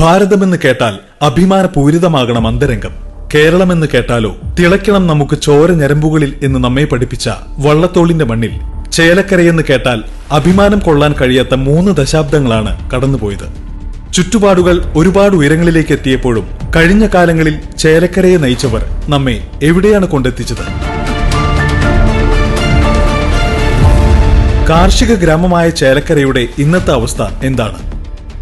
ഭാരതമെന്ന് കേട്ടാൽ അഭിമാനപൂരിതമാകണം അന്തരംഗം. കേരളമെന്ന് കേട്ടാലോ തിളയ്ക്കണം നമുക്ക് ചോര ഞരമ്പുകളിൽ എന്ന് നമ്മെ പഠിപ്പിച്ച വള്ളത്തോളിന്റെ മണ്ണിൽ. ചേലക്കരയെന്ന് കേട്ടാൽ അഭിമാനം കൊള്ളാൻ കഴിയാത്ത മൂന്ന് ദശാബ്ദങ്ങളാണ് കടന്നുപോയത്. ചുറ്റുപാടുകൾ ഒരുപാട് ഉയരങ്ങളിലേക്ക് എത്തിയപ്പോഴും കഴിഞ്ഞ കാലങ്ങളിൽ ചേലക്കരയെ നയിച്ചവർ നമ്മെ എവിടെയാണ് കൊണ്ടെത്തിച്ചത്? കാർഷിക ഗ്രാമമായ ചേലക്കരയുടെ ഇന്നത്തെ അവസ്ഥ എന്താണ്?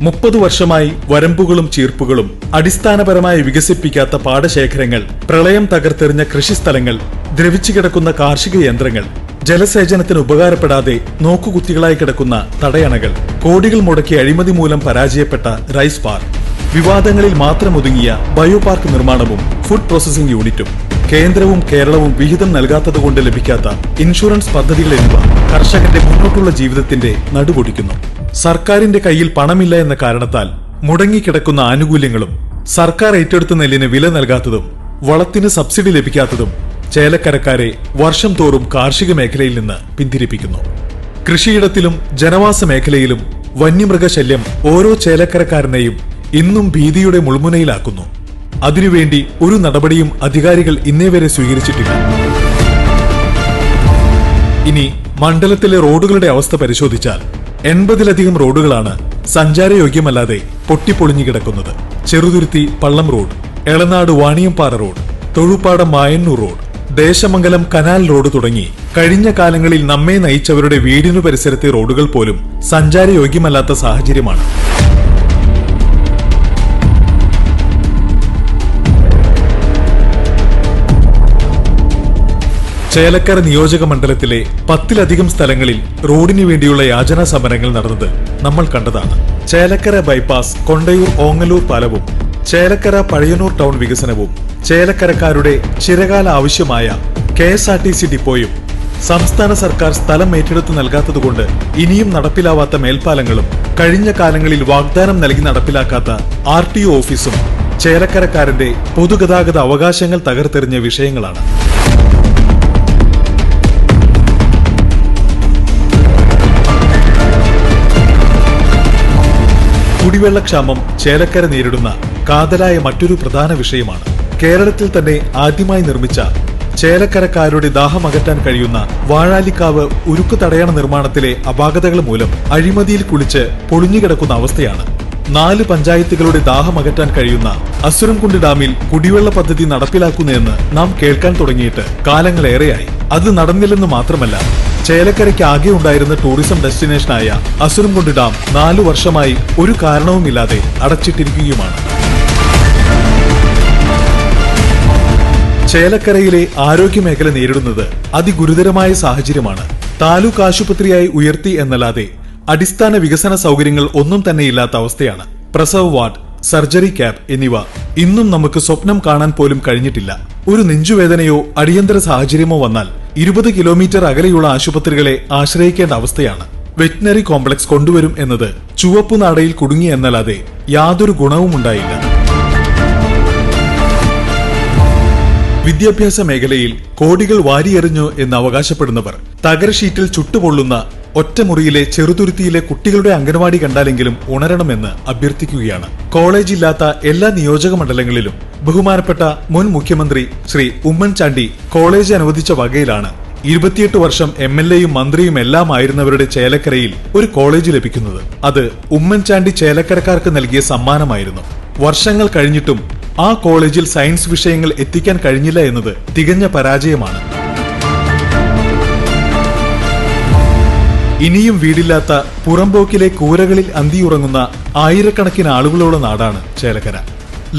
മുപ്പത് വർഷമായി വരമ്പുകളും ചീർപ്പുകളും അടിസ്ഥാനപരമായി വികസിപ്പിക്കാത്ത പാടശേഖരങ്ങൾ പ്രളയം തകർത്തെറിഞ്ഞ കൃഷിസ്ഥലങ്ങൾ ദ്രവിച്ചു കിടക്കുന്ന കാർഷിക യന്ത്രങ്ങൾ ജലസേചനത്തിന് ഉപകാരപ്പെടാതെ നോക്കുകുത്തികളായി കിടക്കുന്ന തടയണകൾ കോടികൾ മുടക്കി അഴിമതി മൂലം പരാജയപ്പെട്ട റൈസ് പാർക്ക് വിവാദങ്ങളിൽ മാത്രം ഒതുങ്ങിയ ബയോ പാർക്ക് നിർമ്മാണവും ഫുഡ് പ്രോസസിംഗ് യൂണിറ്റും കേന്ദ്രവും കേരളവും വിഹിതം നൽകാത്തതുകൊണ്ട് ലഭിക്കാത്ത ഇൻഷുറൻസ് പദ്ധതികൾ എന്നിവ കർഷകന്റെ മുന്നോട്ടുള്ള ജീവിതത്തിന്റെ നടുപൊടിക്കുന്നു. സർക്കാരിന്റെ കയ്യിൽ പണമില്ല എന്ന കാരണത്താൽ മുടങ്ങിക്കിടക്കുന്ന ആനുകൂല്യങ്ങളും സർക്കാർ ഏറ്റെടുത്ത നെല്ലിന് വില നൽകാത്തതും വളത്തിന് സബ്സിഡി ലഭിക്കാത്തതും ചേലക്കരക്കാരെ വർഷം തോറും കാർഷിക മേഖലയിൽ നിന്ന് പിന്തിരിപ്പിക്കുന്നു. കൃഷിയിടത്തിലും ജനവാസ മേഖലയിലും വന്യമൃഗശല്യം ഓരോ ചേലക്കരക്കാരനെയും ഇന്നും ഭീതിയുടെ മുൾമുനയിലാക്കുന്നു. അതിനുവേണ്ടി ഒരു നടപടിയും അധികാരികൾ ഇന്നേവരെ സ്വീകരിച്ചിട്ടില്ല. ഇനി മണ്ഡലത്തിലെ റോഡുകളുടെ അവസ്ഥ പരിശോധിച്ചാൽ എൺപതിലധികം റോഡുകളാണ് സഞ്ചാരയോഗ്യമല്ലാതെ പൊട്ടിപ്പൊളിഞ്ഞു കിടക്കുന്നത്. Cheruthuruthy Pallam road Elanad Vaniyampara road Thozhuppadam Mayannur road Desamangalam canal road തുടങ്ങി കഴിഞ്ഞ കാലങ്ങളിൽ നമ്മെ നയിച്ചവരുടെ വീടിനു പരിസരത്തെ റോഡുകൾ പോലും സഞ്ചാരയോഗ്യമല്ലാത്ത സാഹചര്യമാണ്. ചേലക്കര നിയോജക മണ്ഡലത്തിലെ പത്തിലധികം സ്ഥലങ്ങളിൽ റോഡിനു വേണ്ടിയുള്ള യാചനാ സമരങ്ങൾ നടന്നത് നമ്മൾ കണ്ടതാണ്. ചേലക്കര ബൈപ്പാസ് കൊണ്ടയൂർ ഓങ്ങല്ലൂർ പാലവും ചേലക്കര പഴയന്നൂർ ടൗൺ വികസനവും ചേലക്കരക്കാരുടെ ചിരകാല ആവശ്യമായ K S R T C ഡിപ്പോയും സംസ്ഥാന സർക്കാർ സ്ഥലം ഏറ്റെടുത്ത് നൽകാത്തതുകൊണ്ട് ഇനിയും നടപ്പിലാവാത്ത മേൽപ്പാലങ്ങളും കഴിഞ്ഞ കാലങ്ങളിൽ വാഗ്ദാനം നൽകി നടപ്പിലാക്കാത്ത ആർ ടി ഒ ഓഫീസും ചേലക്കരക്കാരന്റെ പൊതുഗതാഗത അവകാശങ്ങൾ തകർത്തെറിഞ്ഞ വിഷയങ്ങളാണ്. കുടിവെള്ളക്ഷാമം ചേലക്കര നേരിടുന്ന കാതലായ മറ്റൊരു പ്രധാന വിഷയമാണ്. കേരളത്തിൽ തന്നെ ആദ്യമായി നിർമ്മിച്ച ചേലക്കരക്കാരുടെ ദാഹം അകറ്റാൻ കഴിയുന്ന വാഴാലിക്കാവ് ഉരുക്കു തടയണ നിർമ്മാണത്തിലെ അപാകതകൾ മൂലം അഴിമതിയിൽ കുളിച്ച് പൊളിഞ്ഞുകിടക്കുന്ന അവസ്ഥയാണ്. നാല് പഞ്ചായത്തുകളുടെ ദാഹം അകറ്റാൻ കഴിയുന്ന അസുരംകുണ്ട് ഡാമിൽ കുടിവെള്ള പദ്ധതി നടപ്പിലാക്കുന്നതെന്ന് നാം കേൾക്കാൻ തുടങ്ങിയിട്ട് കാലങ്ങളേറെയായി. അത് നടന്നില്ലെന്ന് മാത്രമല്ല ചേലക്കരയ്ക്ക് ആകെ ഉണ്ടായിരുന്ന ടൂറിസം ഡെസ്റ്റിനേഷനായ അസുരംകുണ്ട് ഡാം നാലു വർഷമായി ഒരു കാരണവുമില്ലാതെ അടച്ചിട്ടിരിക്കുകയുമാണ്. ചേലക്കരയിലെ ആരോഗ്യമേഖല നേരിടുന്നത് അതിഗുരുതരമായ സാഹചര്യമാണ്. താലൂക്ക് ആശുപത്രിയായി ഉയർത്തി എന്നല്ലാതെ അടിസ്ഥാന വികസന സൗകര്യങ്ങൾ ഒന്നും തന്നെ ഇല്ലാത്ത അവസ്ഥയാണ്. പ്രസവ വാർഡ് സർജറി ക്യാബ് എന്നിവ ഇന്നും നമുക്ക് സ്വപ്നം കാണാൻ പോലും കഴിഞ്ഞിട്ടില്ല. ഒരു നെഞ്ചുവേദനയോ അടിയന്തര സാഹചര്യമോ വന്നാൽ ഇരുപത് കിലോമീറ്റർ അകലെയുള്ള ആശുപത്രികളെ ആശ്രയിക്കേണ്ട അവസ്ഥയാണ്. വെറ്റിനറി കോംപ്ലക്സ് കൊണ്ടുവരും എന്നത് ചുവപ്പു നാടയിൽ കുടുങ്ങി എന്നല്ലാതെ യാതൊരു ഗുണവും ഉണ്ടായില്ല. വിദ്യാഭ്യാസ മേഖലയിൽ കോടികൾ വാരിയെറിഞ്ഞു എന്ന് അവകാശപ്പെടുന്നവർ തകരഷീറ്റിൽ ചുട്ടുപൊള്ളുന്ന ഒറ്റമുറിയിലെ ചെറുതുരുത്തിയിലെ കുട്ടികളുടെ അംഗനവാടി കണ്ടാലെങ്കിലും ഉണരണമെന്ന് അഭ്യർത്ഥിക്കുകയാണ്. കോളേജ് ഇല്ലാത്ത എല്ലാ നിയോജക മണ്ഡലങ്ങളിലും ബഹുമാനപ്പെട്ട മുൻ മുഖ്യമന്ത്രി ശ്രീ ഉമ്മൻചാണ്ടി കോളേജ് അനുവദിച്ച വകയിലാണ് ഇരുപത്തിയെട്ട് വർഷം എം എൽ എയും മന്ത്രിയും എല്ലാം ആയിരുന്നവരുടെ ചേലക്കരയിൽ ഒരു കോളേജ് ലഭിക്കുന്നത്. അത് ഉമ്മൻചാണ്ടി ചേലക്കരക്കാർക്ക് നൽകിയ സമ്മാനമായിരുന്നു. വർഷങ്ങൾ കഴിഞ്ഞിട്ടും ആ കോളേജിൽ സയൻസ് വിഷയങ്ങൾ എത്തിക്കാൻ കഴിഞ്ഞില്ല എന്നത് തികഞ്ഞ പരാജയമാണ്. ഇനിയും വീടില്ലാത്ത പുറംപോക്കിലെ കൂരകളിൽ അന്തിയുറങ്ങുന്ന ആയിരക്കണക്കിന് ആളുകളുള്ള നാടാണ് ചേലക്കര.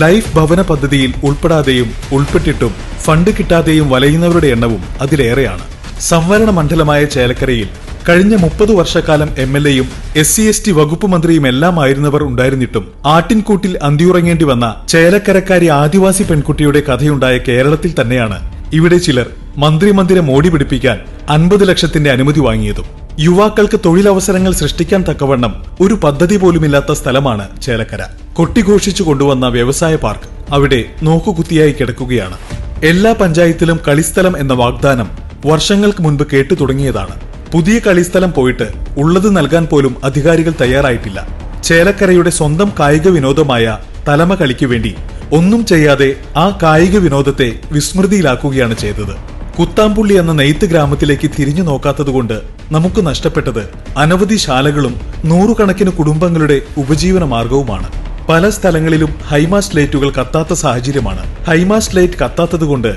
ലൈഫ് ഭവന പദ്ധതിയിൽ ഉൾപ്പെടാതെയും ഉൾപ്പെട്ടിട്ടും ഫണ്ട് കിട്ടാതെയും വലയുന്നവരുടെ എണ്ണവും അതിലേറെയാണ്. സംവരണ മണ്ഡലമായ ചേലക്കരയിൽ കഴിഞ്ഞ മുപ്പത് വർഷക്കാലം എം എൽ എയും എസ് സി എസ് ടി വകുപ്പ് മന്ത്രിയും എല്ലാം ആയിരുന്നവർ ഉണ്ടായിരുന്നിട്ടും ആട്ടിൻകൂട്ടിൽ അന്തിയുറങ്ങേണ്ടി വന്ന ചേലക്കരക്കാരി ആദിവാസി പെൺകുട്ടിയുടെ കഥയുണ്ടായ കേരളത്തിൽ തന്നെയാണ് ഇവിടെ ചിലർ മന്ത്രിമന്ദിരം ഓടി പിടിപ്പിക്കാൻ അൻപത് ലക്ഷത്തിന്റെ അനുമതി വാങ്ങിയതും. യുവാക്കൾക്ക് തൊഴിലവസരങ്ങൾ സൃഷ്ടിക്കാൻ തക്കവണ്ണം ഒരു പദ്ധതി പോലുമില്ലാത്ത സ്ഥലമാണ് ചേലക്കര. കൊട്ടിഘോഷിച്ചു കൊണ്ടുവന്ന വ്യവസായ പാർക്ക് അവിടെ നോക്കുകുത്തിയായി കിടക്കുകയാണ്. എല്ലാ പഞ്ചായത്തിലും കളിസ്ഥലം എന്ന വാഗ്ദാനം വർഷങ്ങൾക്ക് മുൻപ് കേട്ടു തുടങ്ങിയതാണ്. പുതിയ കളിസ്ഥലം പോയിട്ട് ഉള്ളത് നൽകാൻ പോലും അധികാരികൾ തയ്യാറായിട്ടില്ല. ചേലക്കരയുടെ സ്വന്തം കായിക വിനോദമായ തലമ കളിക്ക് വേണ്ടി ഒന്നും ചെയ്യാതെ ആ കായിക വിനോദത്തെ വിസ്മൃതിയിലാക്കുകയാണ് ചെയ്തത്. കുത്താമ്പുള്ളി എന്ന നെയ്ത്ത് ഗ്രാമത്തിലേക്ക് തിരിഞ്ഞു നോക്കാത്തതുകൊണ്ട് നമുക്ക് നഷ്ടപ്പെട്ടത് അനവധി ശാലകളും നൂറുകണക്കിന് കുടുംബങ്ങളുടെ ഉപജീവന മാർഗവുമാണ്. പല സ്ഥലങ്ങളിലും ഹൈമാസ്റ്റ് ലൈറ്റുകൾ കത്താത്ത സാഹചര്യമാണ്. ഹൈമാസ്റ്റ് ലൈറ്റ് കത്താത്തതുകൊണ്ട്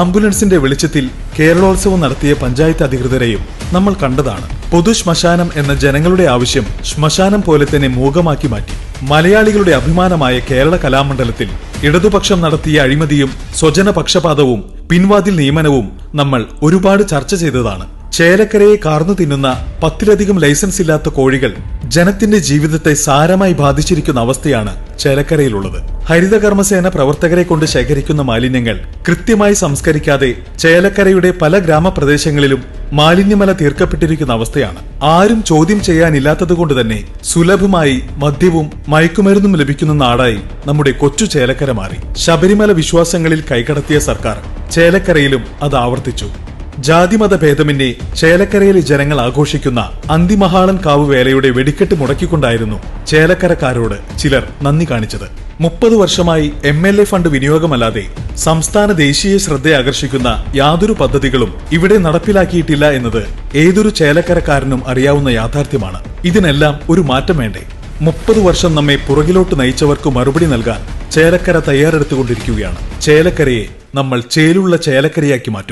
ആംബുലൻസിന്റെ വെളിച്ചത്തിൽ കേരളോത്സവം നടത്തിയ പഞ്ചായത്ത് അധികൃതരെയും നമ്മൾ കണ്ടതാണ്. പൊതു ശ്മശാനം എന്ന ജനങ്ങളുടെ ആവശ്യം ശ്മശാനം പോലെ തന്നെ മൂകമാക്കി മാറ്റി. മലയാളികളുടെ അഭിമാനമായ കേരള കലാമണ്ഡലത്തിൽ ഇടതുപക്ഷം നടത്തിയ അഴിമതിയും സ്വജന പക്ഷപാതവും പിൻവാതിൽ നിയമനവും നമ്മൾ ഒരുപാട് ചർച്ച ചെയ്തതാണ്. ചേലക്കരയെ കാർന്നു തിന്നുന്ന പത്തിലധികം ലൈസൻസ് ഇല്ലാത്ത കോഴികൾ ജനത്തിന്റെ ജീവിതത്തെ സാരമായി ബാധിച്ചിരിക്കുന്ന അവസ്ഥയാണ് ചേലക്കരയിലുള്ളത്. ഹരിതകർമ്മസേന പ്രവർത്തകരെ കൊണ്ട് ശേഖരിക്കുന്ന മാലിന്യങ്ങൾ കൃത്യമായി സംസ്കരിക്കാതെ ചേലക്കരയുടെ പല ഗ്രാമപ്രദേശങ്ങളിലും മാലിന്യമല തീർക്കപ്പെട്ടിരിക്കുന്ന അവസ്ഥയാണ്. ആരും ചോദ്യം ചെയ്യാനില്ലാത്തതുകൊണ്ട് തന്നെ സുലഭമായി മദ്യവും മയക്കുമരുന്നും ലഭിക്കുന്ന നാടായി നമ്മുടെ കൊച്ചു ചേലക്കര മാറി. ശബരിമല വിശ്വാസങ്ങളിൽ കൈകടത്തിയ സർക്കാർ ചേലക്കരയിലും അത് ആവർത്തിച്ചു. ജാതിമത ഭേദമന്യേ ചേലക്കരയിലെ ജനങ്ങൾ ആഘോഷിക്കുന്ന അന്തിമഹാളൻ കാവ് വേലയുടെ വെടിക്കെട്ട് മുടക്കിക്കൊണ്ടായിരുന്നു ചേലക്കരക്കാരോട് ചിലർ നന്ദി കാണിച്ചത്. മുപ്പത് വർഷമായി എം എൽ എ ഫണ്ട് വിനിയോഗമല്ലാതെ സംസ്ഥാന ദേശീയ ശ്രദ്ധയാകർഷിക്കുന്ന യാതൊരു പദ്ധതികളും ഇവിടെ നടപ്പിലാക്കിയിട്ടില്ല എന്നത് ഏതൊരു ചേലക്കരക്കാരനും അറിയാവുന്ന യാഥാർത്ഥ്യമാണ്. ഇതിനെല്ലാം ഒരു മാറ്റം വേണ്ടേ? മുപ്പത് വർഷം നമ്മെ പുറകിലോട്ട് നയിച്ചവർക്ക് മറുപടി നൽകാൻ ചേലക്കര തയ്യാറെടുത്തുകൊണ്ടിരിക്കുകയാണ്. ചേലക്കരയെ നമ്മൾ ചേലുള്ള ചേലക്കരയാക്കി മാറ്റും.